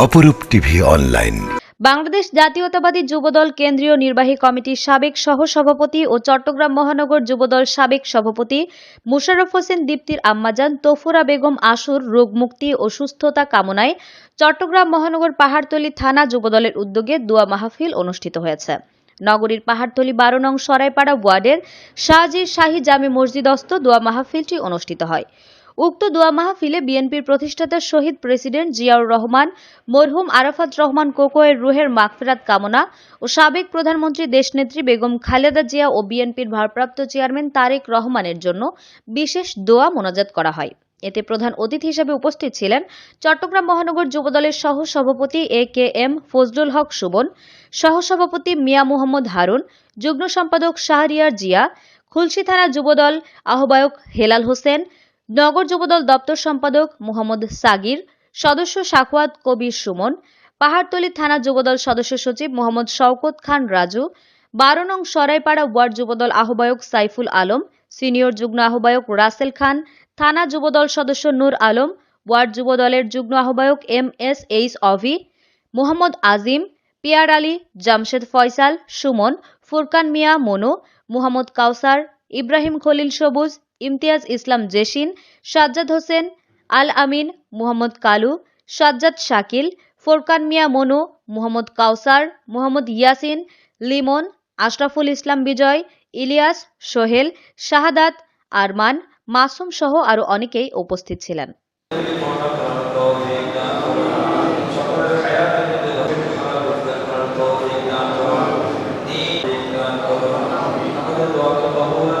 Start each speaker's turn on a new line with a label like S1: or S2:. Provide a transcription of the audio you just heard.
S1: অপরূপ TV online.
S2: Bangladesh জাতীয়তাবাদী যুবদল কেন্দ্রীয় নির্বাহী কমিটির সাবেক সহসভাপতি ও চট্টগ্রাম মহানগর যুবদল সাবেক সভাপতি মুশারফ হোসেন দীপ্তির আম্মাজান, তোফুরা বেগম আশুর রোগমুক্তি ও সুস্থতা কামনায় চট্টগ্রাম মহানগর পাহাড়তলী থানা যুবদলের উদ্যোগে দোয়া মাহফিল অনুষ্ঠিত হয়েছে। নগরীর পাহাড়তলী বারো নং সরাইপাড়া ওয়ার্ডের শাহজির শাহী জামে মসজিদস্থ দোয়া মাহফিলটি অনুষ্ঠিত হয়। উক্ত দোয়া মাহফিলে বিএনপির প্রতিষ্ঠাতা শহীদ প্রেসিডেন্ট জিয়াউর রহমান, মরহুম আরাফাত রহমান কোকোয়ের রুহের মাগফিরাত কামনা ও সাবেক প্রধানমন্ত্রী দেশনেত্রী বেগম খালেদা জিয়া ও বিএনপির ভারপ্রাপ্ত চেয়ারম্যান তারেক রহমানের জন্য বিশেষ দোয়া মোনাজাত করা হয়। এতে প্রধান অতিথি হিসেবে উপস্থিত ছিলেন চট্টগ্রাম মহানগর যুবদলের সহ সভাপতি A K M Fazlul Haque Suban, সহসভাপতি মিয়া মোহাম্মদ হারুন, যুগ্ম সম্পাদক শাহরিয়ার জিয়া, খুলশী থানা যুবদল আহ্বায়ক হেলাল হোসেন নগর যুবদল দপ্তর সম্পাদক মোহাম্মদ সাগির, সদস্য সাখওয়াত কবির সুমন, পাহাড়তলী থানা যুবদল সদস্য সচিব মোহাম্মদ শওকত খান রাজু, বারো নং সরাইপাড়া ওয়ার্ড যুবদল আহ্বায়ক সাইফুল আলম, সিনিয়র যুগ্ম আহ্বায়ক রাসেল খান, থানা যুবদল সদস্য নূর আলম, ওয়ার্ড যুবদলের যুগ্ম আহ্বায়ক M S H Avi, Mohammad Azim, Piyar Ali, Jamshed Faisal, Sumon, Furkan Mia, Monu, Muhammad Kawsar, Ibrahim Khalil Sabuj Imtiaz ইসলাম জেসিন সাজ্জাদ হোসেন আল আমিন মুহাম্মদ কালু সাজ্জাদ শাকিল ফোরকান মিয়া মনু মুহাম্মদ কাউসার মুহাম্মদ ইয়াসিন লিমন আশরাফুল ইসলাম বিজয় ইলিয়াস সোহেল শাহাদাত আরমান মাসুম সহ আরও অনেকেই উপস্থিত ছিলেন
S3: وتب